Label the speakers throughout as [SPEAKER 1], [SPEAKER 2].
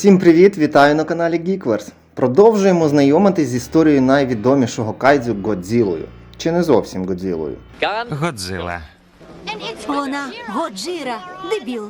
[SPEAKER 1] Усім привіт! Вітаю на каналі Geekverse. Продовжуємо знайомитись з історією найвідомішого кайдзю Годзілою. Чи не зовсім Годзілою.
[SPEAKER 2] Годзила.
[SPEAKER 3] Вона Годжіра, дебіл.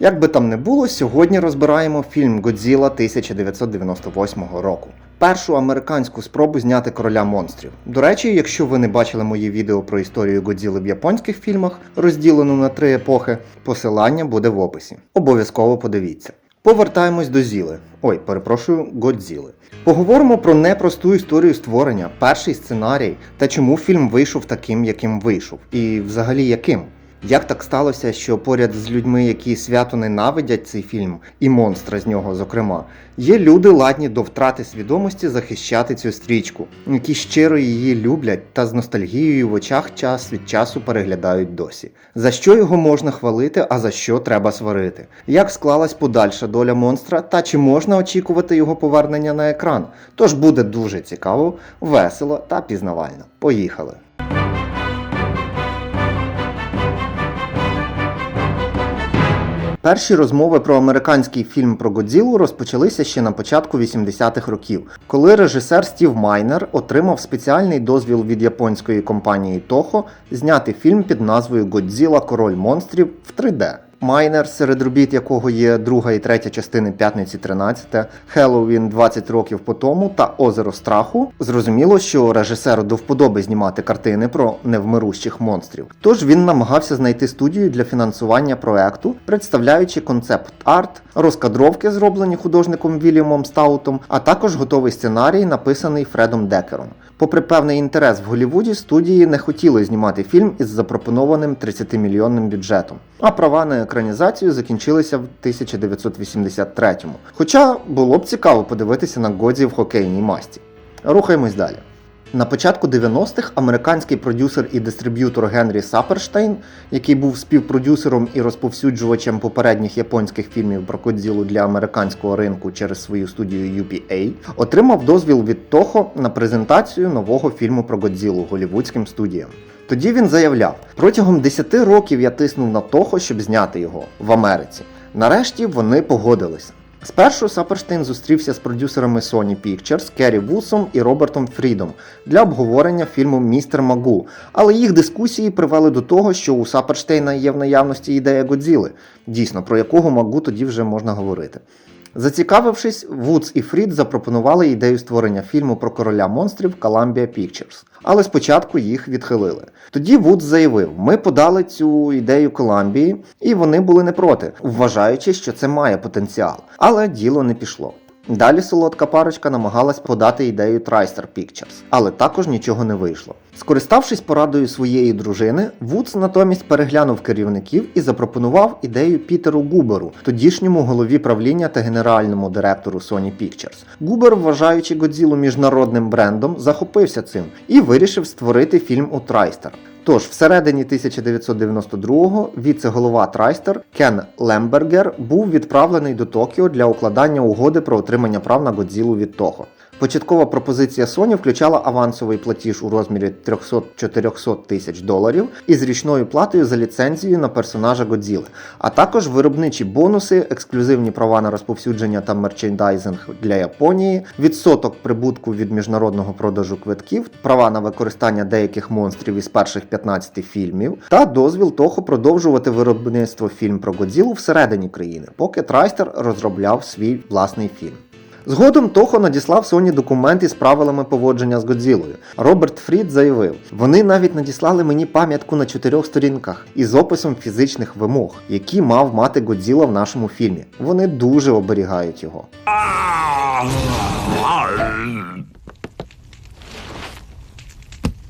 [SPEAKER 1] Як би там не було, сьогодні розбираємо фільм Годзіла 1998 року. Першу американську спробу зняти короля монстрів. До речі, якщо ви не бачили мої відео про історію Годзіли в японських фільмах, розділену на три епохи, посилання буде в описі. Обов'язково подивіться. Повертаємось до Зіли. Ой, перепрошую, Годзіли. Поговоримо про непросту історію створення, перший сценарій та чому фільм вийшов таким, яким вийшов, і взагалі яким. Як так сталося, що поряд з людьми, які свято ненавидять цей фільм, і монстра з нього, зокрема, є люди ладні до втрати свідомості захищати цю стрічку, які щиро її люблять та з ностальгією в очах час від часу переглядають досі. За що його можна хвалити, а за що треба сварити? Як склалась подальша доля монстра, та чи можна очікувати його повернення на екран? Тож буде дуже цікаво, весело та пізнавально. Поїхали! Перші розмови про американський фільм про Годзілу розпочалися ще на початку 80-х років, коли режисер Стів Майнер отримав спеціальний дозвіл від японської компанії Toho зняти фільм під назвою Годзіла Король монстрів в 3D. Майнер, серед робіт якого є друга і третя частини П'ятниці 13, Хеллоуін 20 років по тому та Озеро страху. Зрозуміло, що режисеру до вподоби знімати картини про невмирущих монстрів. Тож він намагався знайти студію для фінансування проекту, представляючи концепт арт, розкадровки, зроблені художником Вільямом Стаутом, а також готовий сценарій, написаний Фредом Декером. Попри певний інтерес в Голлівуді, студії не хотіли знімати фільм із запропонованим 30-мільйонним бюджетом. А права на екранізацію закінчилися в 1983-му. Хоча було б цікаво подивитися на Годзі в хокейній масті. Рухаємось далі. На початку 90-х американський продюсер і дистриб'ютор Генрі Саперштейн, який був співпродюсером і розповсюджувачем попередніх японських фільмів про Кодзілу для американського ринку через свою студію UPA, отримав дозвіл від Toho на презентацію нового фільму про Годзілу голівудським студіям. Тоді він заявляв: протягом 10 років я тиснув на Toho, щоб зняти його в Америці. Нарешті вони погодилися. Спершу Саперштейн зустрівся з продюсерами Sony Pictures Керрі Вусом і Робертом Фрідом для обговорення фільму Містер Магу, але їх дискусії привели до того, що у Саперштейна є в наявності ідея Годзіли, дійсно про якого Магу тоді вже можна говорити. Зацікавившись, Вудс і Фрід запропонували ідею створення фільму про короля монстрів Columbia Pictures, але спочатку їх відхилили. Тоді Вудс заявив: ми подали цю ідею Коламбії, і вони були не проти, вважаючи, що це має потенціал. Але діло не пішло. Далі солодка парочка намагалась подати ідею TriStar Pictures, але також нічого не вийшло. Скориставшись порадою своєї дружини, Вудс натомість переглянув керівників і запропонував ідею Пітеру Губеру, тодішньому голові правління та генеральному директору Sony Pictures. Губер, вважаючи Годзілу міжнародним брендом, захопився цим і вирішив створити фільм у TriStar. Тож, всередині 1992-го віце-голова Трайстер Кен Лембергер був відправлений до Токіо для укладання угоди про отримання прав на Годзілу від того. Початкова пропозиція Sony включала авансовий платіж у розмірі 300-400 тисяч доларів із річною платою за ліцензію на персонажа Годзіли, а також виробничі бонуси, ексклюзивні права на розповсюдження та мерчендайзинг для Японії, відсоток прибутку від міжнародного продажу квитків, права на використання деяких монстрів із перших 15 фільмів, та дозвіл того продовжувати виробництво фільм про Годзілу всередині країни, поки Трайстер розробляв свій власний фільм. Згодом Toho надіслав Sony документи з правилами поводження з Годзілою. Роберт Фрід заявив: вони навіть надіслали мені пам'ятку на чотирьох сторінках із описом фізичних вимог, які мав мати Годзіла в нашому фільмі. Вони дуже оберігають його.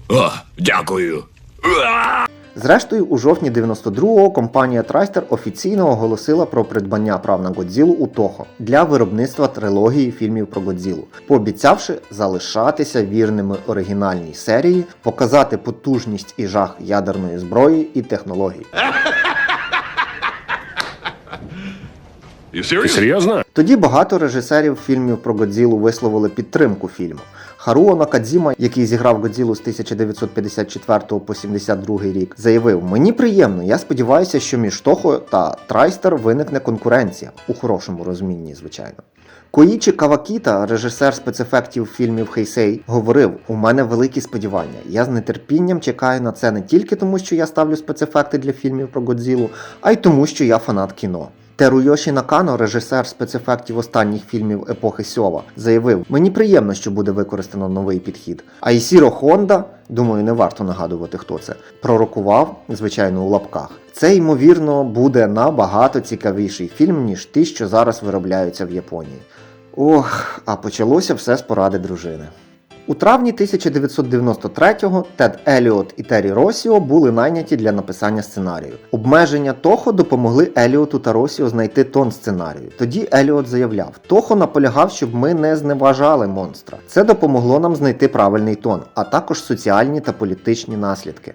[SPEAKER 4] О, дякую.
[SPEAKER 1] Зрештою, у жовтні 92-го компанія TriStar офіційно оголосила про придбання прав на Годзілу у Toho для виробництва трилогії фільмів про Годзілу, пообіцявши залишатися вірними оригінальній серії, показати потужність і жах ядерної зброї і технологій.
[SPEAKER 4] Ти серйозно?
[SPEAKER 1] Тоді багато режисерів фільмів про Годзілу висловили підтримку фільму. Харуо Накадзіма, який зіграв Годзілу з 1954 по 72 рік, заявив: Мені приємно, я сподіваюся, що між Toho та Трайстер виникне конкуренція у хорошому розумінні, звичайно. Коїчі Кавакіта, режисер спецефектів фільмів Хейсей, говорив: у мене великі сподівання. Я з нетерпінням чекаю на це не тільки тому, що я ставлю спецефекти для фільмів про Годзілу, а й тому, що я фанат кіно. Теруйоші Накано, режисер спецефектів останніх фільмів епохи Сьова, заявив: Мені приємно, що буде використано новий підхід. А Ісіро Хонда, думаю, не варто нагадувати, хто це, пророкував, звичайно, у лапках. Це ймовірно буде набагато цікавіший фільм, ніж ті, що зараз виробляються в Японії. Ох, а почалося все з поради дружини. У травні 1993-го Тед Еліот і Террі Росіо були найняті для написання сценарію. Обмеження Тохо допомогли Еліоту та Росіо знайти тон сценарію. Тоді Еліот заявляв: Тохо наполягав, щоб ми не зневажали монстра. Це допомогло нам знайти правильний тон, а також соціальні та політичні наслідки.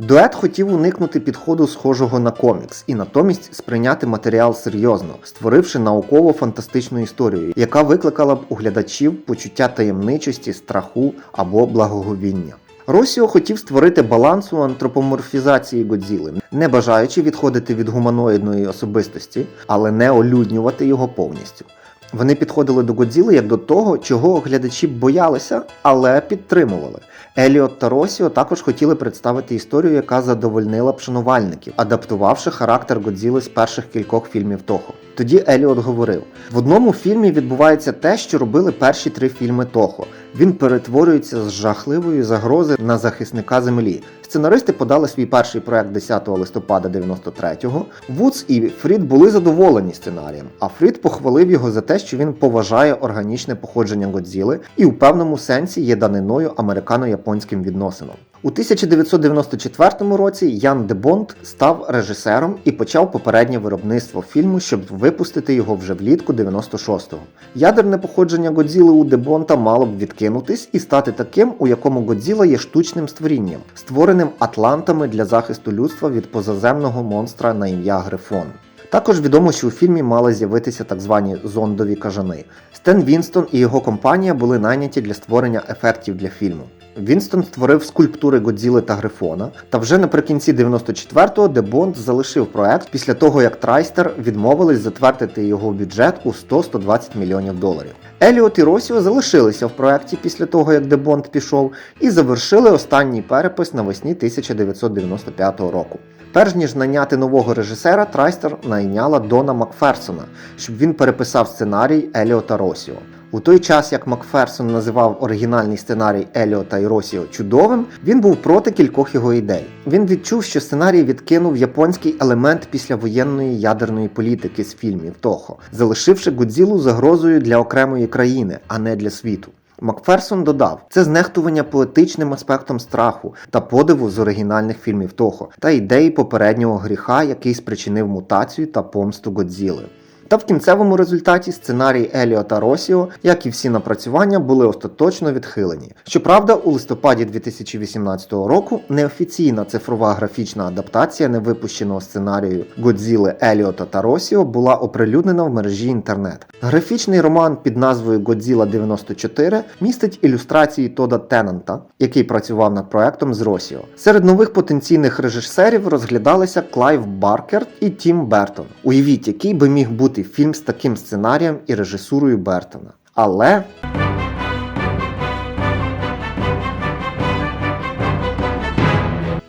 [SPEAKER 1] Дует хотів уникнути підходу схожого на комікс і натомість сприйняти матеріал серйозно, створивши науково-фантастичну історію, яка викликала б у глядачів почуття таємничості, страху або благоговіння. Росіо хотів створити баланс у антропоморфізації Годзіли, не бажаючи відходити від гуманоїдної особистості, але не олюднювати його повністю. Вони підходили до Годзіли як до того, чого глядачі боялися, але підтримували. Еліот та Росіо також хотіли представити історію, яка задовольнила б шанувальників, адаптувавши характер Годзіли з перших кількох фільмів Тохо. Тоді Еліот говорив: в одному фільмі відбувається те, що робили перші три фільми Тохо. Він перетворюється з жахливої загрози на захисника землі. Сценаристи подали свій перший проект 10 листопада 93-го. Вудс і Фрід були задоволені сценарієм, а Фрід похвалив його за те, що він поважає органічне походження Годзіли і у певному сенсі є даниною американо-японським відносинам. У 1994 році Ян де Бонд став режисером і почав попереднє виробництво фільму, щоб випустити його вже влітку 96-го. Ядерне походження Годзіли у де Бонта мало б відкинутись і стати таким, у якому Годзіла є штучним створінням, створеним атлантами для захисту людства від позаземного монстра на ім'я Грифон. Також відомо, що у фільмі мали з'явитися так звані зондові кажани. Стен Вінстон і його компанія були найняті для створення ефектів для фільму. Вінстон створив скульптури Годзіли та Грифона, та вже наприкінці 94-го де Бонд залишив проект після того, як Трайстер відмовились затвердити його бюджет у 100-120 мільйонів доларів. Еліот і Росіо залишилися в проекті після того, як де Бонд пішов, і завершили останній перепис навесні 1995 року. Перш ніж наняти нового режисера, Трайстер найняла Дона Макферсона, щоб він переписав сценарій Еліота Росіо. У той час, як Макферсон називав оригінальний сценарій Еліота і Росіо чудовим, він був проти кількох його ідей. Він відчув, що сценарій відкинув японський елемент післявоєнної ядерної політики з фільмів Тохо, залишивши Годзілу загрозою для окремої країни, а не для світу. Макферсон додав, це знехтування поетичним аспектом страху та подиву з оригінальних фільмів Тохо та ідеї попереднього гріха, який спричинив мутацію та помсту Годзіли. Та в кінцевому результаті сценарій Еліота Росіо, як і всі напрацювання, були остаточно відхилені. Щоправда, у листопаді 2018 року неофіційна цифрова графічна адаптація невипущеного сценарію Годзіли Еліота та Росіо була оприлюднена в мережі інтернет. Графічний роман під назвою Годзіла 94 містить ілюстрації Тода Теннанта, який працював над проектом з Росіо. Серед нових потенційних режисерів розглядалися Клайв Баркер і Тім Бертон. Уявіть, який би міг бути фільм з таким сценарієм і режисурою Бертона. Але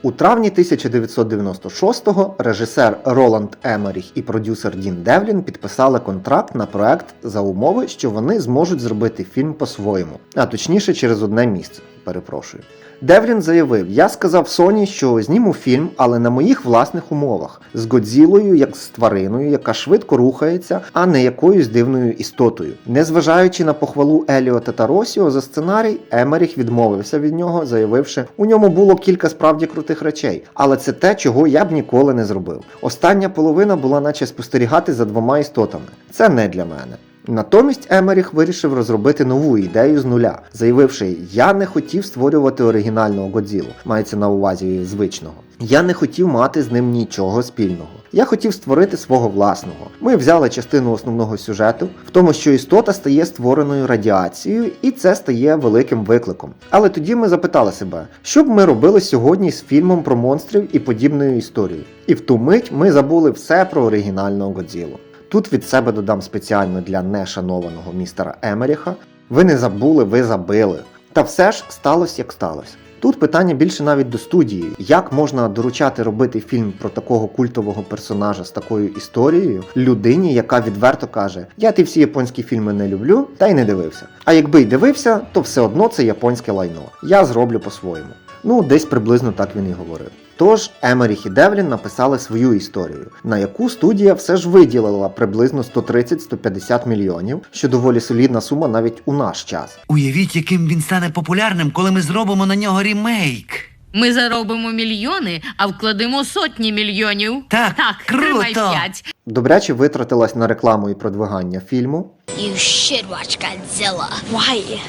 [SPEAKER 1] У травні 1996-го режисер Роланд Емеріх і продюсер Дін Девлін підписали контракт на проект за умови, що вони зможуть зробити фільм по-своєму, а точніше через одне місце. Перепрошую. Девлін заявив: Я сказав Соні, що зніму фільм, але на моїх власних умовах з Годзілою, як з твариною, яка швидко рухається, а не якоюсь дивною істотою. Незважаючи на похвалу Еліота та Росіо за сценарій, Емеріх відмовився від нього, заявивши, у ньому було кілька справді крутих речей, але це те, чого я б ніколи не зробив. Остання половина була, наче спостерігати за двома істотами. Це не для мене. Натомість Емеріх вирішив розробити нову ідею з нуля, заявивши: Я не хотів створювати оригінального Годзілу, мається на увазі звичного. Я не хотів мати з ним нічого спільного. Я хотів створити свого власного. Ми взяли частину основного сюжету в тому, що істота стає створеною радіацією, і це стає великим викликом. Але тоді ми запитали себе, що б ми робили сьогодні з фільмом про монстрів і подібною історією. І в ту мить ми забули все про оригінального Годзілу. Тут від себе додам спеціально для нешанованого містера Емеріха. Ви не забули, ви забили. Та все ж сталося як сталося. Тут питання більше навіть до студії, як можна доручати робити фільм про такого культового персонажа з такою історією людині, яка відверто каже: Я ті всі японські фільми не люблю, та й не дивився. А якби й дивився, то все одно це японське лайно. Я зроблю по-своєму. Ну, десь приблизно так він і говорив. Тож Емеріх і Девлін написали свою історію, на яку студія все ж виділила приблизно 130-150 мільйонів, що доволі солідна сума навіть у наш час.
[SPEAKER 2] Уявіть, яким він стане популярним, коли ми зробимо на нього рімейк.
[SPEAKER 5] Ми заробимо мільйони, а вкладемо сотні мільйонів.
[SPEAKER 2] Так,
[SPEAKER 5] так
[SPEAKER 2] круто!
[SPEAKER 5] тримай п'ять.
[SPEAKER 1] Добряче витратилась на рекламу і продвигання фільму.
[SPEAKER 6] You should watch Godzilla. Why?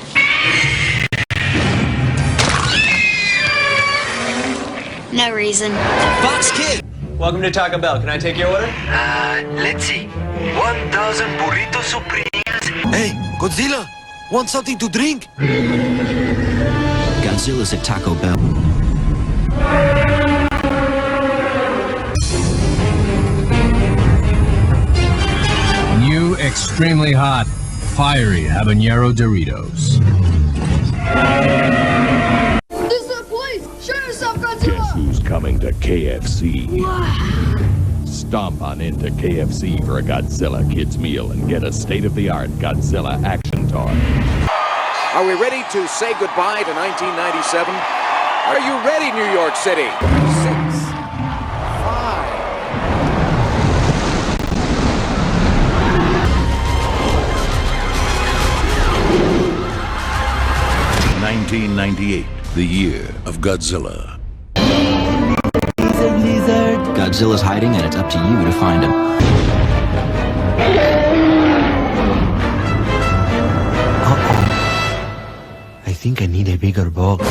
[SPEAKER 6] No reason.
[SPEAKER 2] Fox Kid!
[SPEAKER 7] Welcome to Taco Bell. Can I take your order?
[SPEAKER 2] Uh, let's see. 1,000 burritos supremes. Hey, Godzilla! Want something to drink?
[SPEAKER 8] Godzilla's at Taco Bell.
[SPEAKER 9] New extremely hot, fiery habanero Doritos.
[SPEAKER 4] Coming to KFC? Stomp on into KFC for a Godzilla Kids meal and get a state-of-the-art Godzilla action toy.
[SPEAKER 10] Are we ready to say goodbye to 1997? Are you ready, New York City? Six, five.
[SPEAKER 11] 1998, the year of Godzilla.
[SPEAKER 8] Godzilla's hiding, and it's up to you to find him.
[SPEAKER 2] I think I need a bigger box.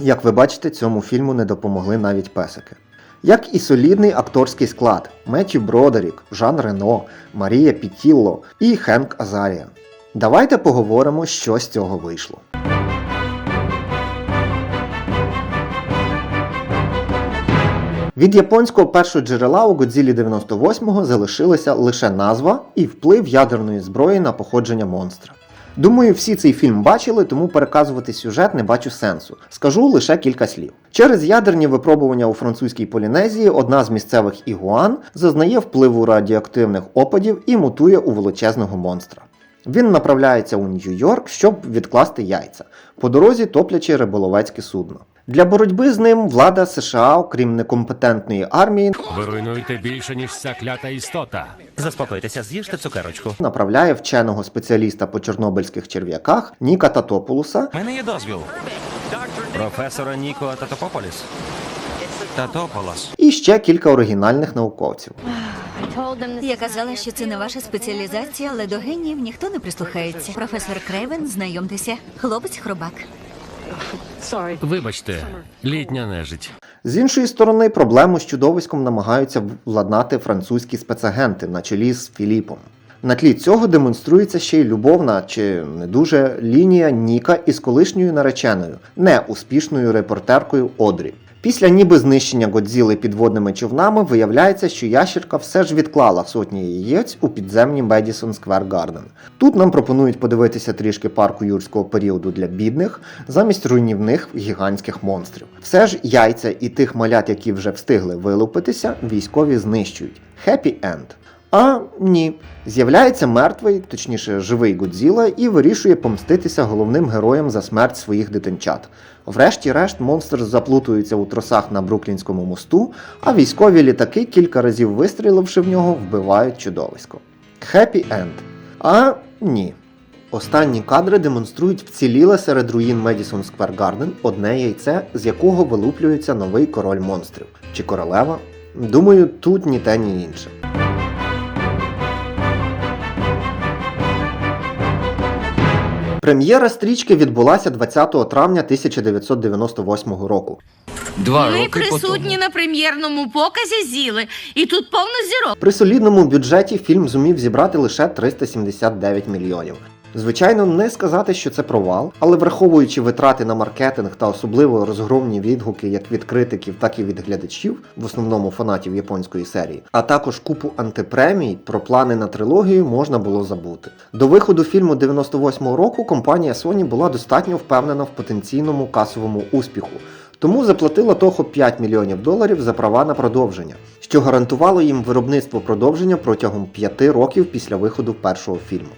[SPEAKER 1] Як ви бачите, цьому фільму не допомогли навіть песики. Як і солідний акторський склад Меттью Бродерік, Жан Рено, Марія Пітілло і Хенк Азарія. Давайте поговоримо, що з цього вийшло. Від японського першого джерела у Годзілі 98-го залишилася лише назва і вплив ядерної зброї на походження монстра. Думаю, всі цей фільм бачили, тому переказувати сюжет не бачу сенсу. Скажу лише кілька слів. Через ядерні випробування у французькій Полінезії одна з місцевих ігуан зазнає впливу радіоактивних опадів і мутує у величезного монстра. Він направляється у Нью-Йорк, щоб відкласти яйця, по дорозі топлячи риболовецьке судно. Для боротьби з ним влада США, окрім некомпетентної армії,
[SPEAKER 9] Ви руйнуєте більше, ніж ця клята істота.
[SPEAKER 2] Заспокойтеся, з'їжте цукерочку.
[SPEAKER 1] направляє вченого спеціаліста по чорнобильських черв'яках Ніка Татопулуса
[SPEAKER 2] У мене є дозвіл. Професора Ніко Татопополіс. Татополос.
[SPEAKER 1] і ще кілька оригінальних науковців.
[SPEAKER 3] Я казала, що це не ваша спеціалізація, але до геніїв ніхто не прислухається. Професор Крейвен, знайомтеся, хлопець хробак.
[SPEAKER 9] Вибачте, літня нежить.
[SPEAKER 1] З іншої сторони, проблему з чудовиськом намагаються владнати французькі спецагенти на чолі з Філіпом. На тлі цього демонструється ще й любовна чи не дуже лінія Ніка із колишньою нареченою, неуспішною репортеркою Одрі. Після ніби знищення Годзіли підводними човнами виявляється, що ящерка все ж відклала сотні яєць у підземні Медісон Сквер Гарден. Тут нам пропонують подивитися трішки парку юрського періоду для бідних замість руйнівних гігантських монстрів. Все ж яйця і тих малят, які вже встигли вилупитися, військові знищують. Хеппі енд. А ні, з'являється мертвий, точніше живий Годзіла, і вирішує помститися головним героям за смерть своїх дитинчат. Врешті-решт, монстр заплутується у тросах на Бруклінському мосту, а військові літаки, кілька разів вистріливши в нього, вбивають чудовисько. Хеппі енд. А ні. Останні кадри демонструють вціліле серед руїн Медісон Сквер Гарден одне яйце, з якого вилуплюється новий король монстрів. Чи королева? Думаю, тут ні те, ні інше. Прем'єра стрічки відбулася 20 травня 1998 року.
[SPEAKER 9] Два
[SPEAKER 5] Ми присутні на прем'єрному показі Зіли, і тут повно зірок.
[SPEAKER 1] При солідному бюджеті фільм зумів зібрати лише 379 мільйонів. Звичайно, не сказати, що це провал, але враховуючи витрати на маркетинг та особливо розгромні відгуки як від критиків, так і від глядачів, в основному фанатів японської серії, а також купу антипремій, про плани на трилогію можна було забути. До виходу фільму 98-го року компанія Sony була достатньо впевнена в потенційному касовому успіху. Тому заплатила Toho 5 мільйонів доларів за права на продовження, що гарантувало їм виробництво продовження протягом 5 років після виходу першого фільму.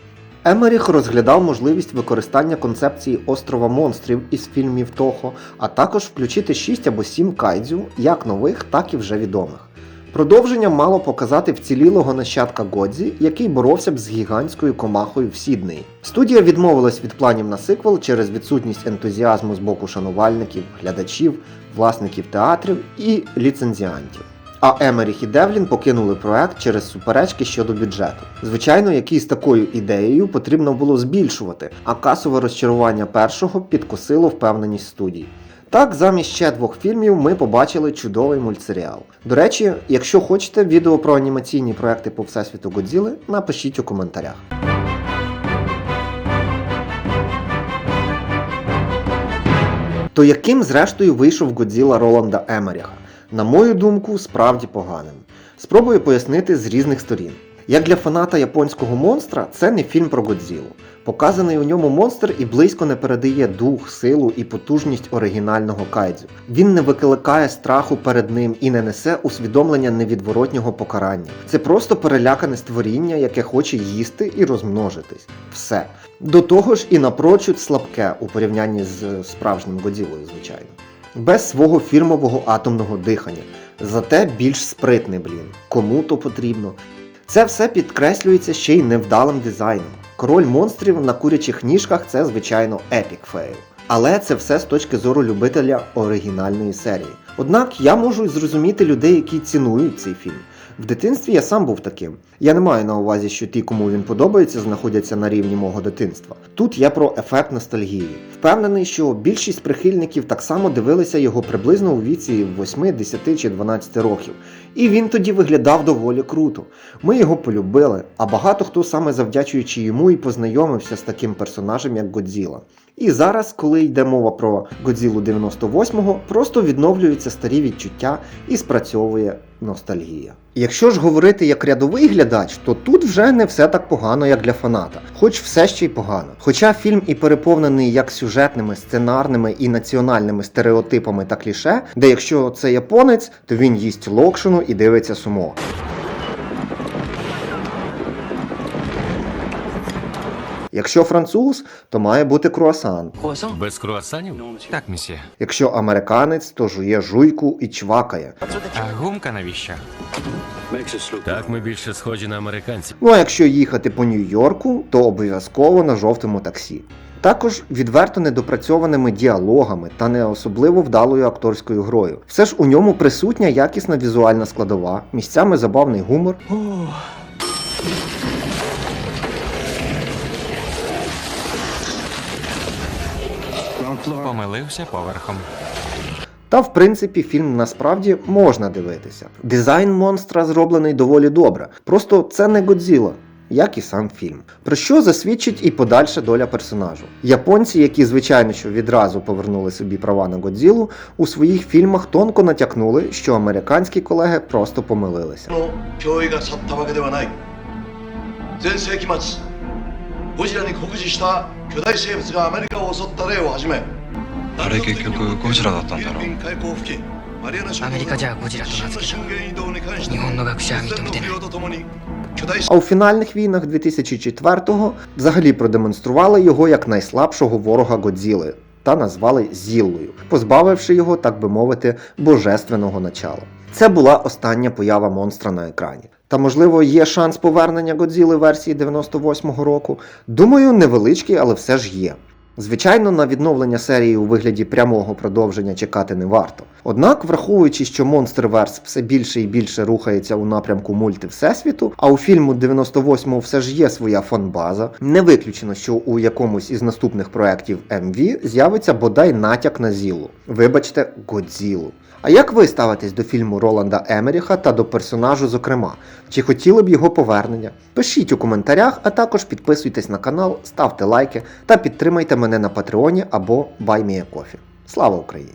[SPEAKER 1] Емеріх розглядав можливість використання концепції острова монстрів із фільмів Toho, а також включити 6 або 7 кайдзю, як нових, так і вже відомих. Продовження мало показати вцілілого нащадка Годзі, який боровся б з гігантською комахою в Сіднеї. Студія відмовилась від планів на сиквел через відсутність ентузіазму з боку шанувальників, глядачів, власників театрів і ліцензіантів. А Емеріх і Девлін покинули проект через суперечки щодо бюджету. Звичайно, який з такою ідеєю потрібно було збільшувати, а касове розчарування першого підкосило впевненість студій. Так, замість ще двох фільмів ми побачили чудовий мультсеріал. До речі, якщо хочете відео про анімаційні проекти по всесвіту Годзіли, напишіть у коментарях. То яким зрештою вийшов Годзіла Роланда Емеріха? На мою думку, справді поганим. Спробую пояснити з різних сторін. Як для фаната японського монстра, це не фільм про Годзілу. Показаний у ньому монстр і близько не передає дух, силу і потужність оригінального кайдзю. Він не викликає страху перед ним і не несе усвідомлення невідворотнього покарання. Це просто перелякане створіння, яке хоче їсти і розмножитись. Все. До того ж і напрочуд слабке у порівнянні з справжнім Годзілою, звичайно. Без свого фірмового атомного дихання. Зате більш спритний, блін. Кому то потрібно. Це все підкреслюється ще й невдалим дизайном. Король монстрів на курячих ніжках це, звичайно, епік фейл. Але це все з точки зору любителя оригінальної серії. Однак я можу зрозуміти людей, які цінують цей фільм. В дитинстві я сам був таким. Я не маю на увазі, що ті, кому він подобається, знаходяться на рівні мого дитинства. Тут я про ефект ностальгії. Впевнений, що більшість прихильників так само дивилися його приблизно у віці 8, 10 чи 12 років. І він тоді виглядав доволі круто. Ми його полюбили, а багато хто саме завдячуючи йому і познайомився з таким персонажем, як Годзіла. І зараз, коли йде мова про Годзілу 98-го, просто відновлюються старі відчуття і спрацьовує ностальгія. Якщо ж говорити як рядовий глядач, то тут вже не все так погано, як для фаната, хоч все ще й погано. Хоча фільм і переповнений як сюжетними, сценарними і національними стереотипами та кліше, де якщо це японець, то він їсть локшину і дивиться сумо. Якщо француз, то має бути круасан.
[SPEAKER 9] Без круасанів? Так, місьє.
[SPEAKER 1] Якщо американець, то жує жуйку і чвакає.
[SPEAKER 9] А гумка навіщо? Так ми більше схожі на американців.
[SPEAKER 1] Ну а якщо їхати по Нью-Йорку, то обов'язково на жовтому таксі. Також відверто недопрацьованими діалогами та не особливо вдалою акторською грою. Все ж у ньому присутня якісна візуальна складова, місцями забавний гумор.
[SPEAKER 9] Помилився поверхом.
[SPEAKER 1] Та в принципі фільм насправді можна дивитися. Дизайн монстра зроблений доволі добре. Просто це не Годзіла. Як і сам фільм. Про що засвідчить і подальша доля персонажу. Японці, які, звичайно, що відразу повернули собі права на Годзілу, у своїх фільмах тонко натякнули, що американські колеги просто помилилися.
[SPEAKER 2] 脅
[SPEAKER 8] あれ結局ゴジラだったんだろ
[SPEAKER 2] フィリピン海溝付近マリアナ諸島
[SPEAKER 12] アメリカじゃゴジラと名付けた
[SPEAKER 2] 深部震源移動に関して
[SPEAKER 12] 日本の学者は認めてない
[SPEAKER 2] 突然の不良とともに巨大
[SPEAKER 1] А у фінальних війнах 2004-го взагалі продемонстрували його як найслабшого ворога Годзіли та назвали Зіллою, позбавивши його, так би мовити, божественного начала. Це була остання поява монстра на екрані. Та можливо є шанс повернення Годзіли версії 98-го року. Думаю, невеличкий, але все ж є. Звичайно, на відновлення серії у вигляді прямого продовження чекати не варто. Однак, враховуючи, що Monsterverse все більше і більше рухається у напрямку мульти Всесвіту, а у фільму 98-му все ж є своя фанбаза, не виключено, що у якомусь із наступних проєктів MV з'явиться бодай натяк на Зілу. Вибачте, Годзілу. А як ви ставитесь до фільму Роланда Емеріха та до персонажу, зокрема? Чи хотіли б його повернення? Пишіть у коментарях, а також підписуйтесь на канал, ставте лайки та підтримайте мене на Патреоні або BuyMeACoffee. Слава Україні!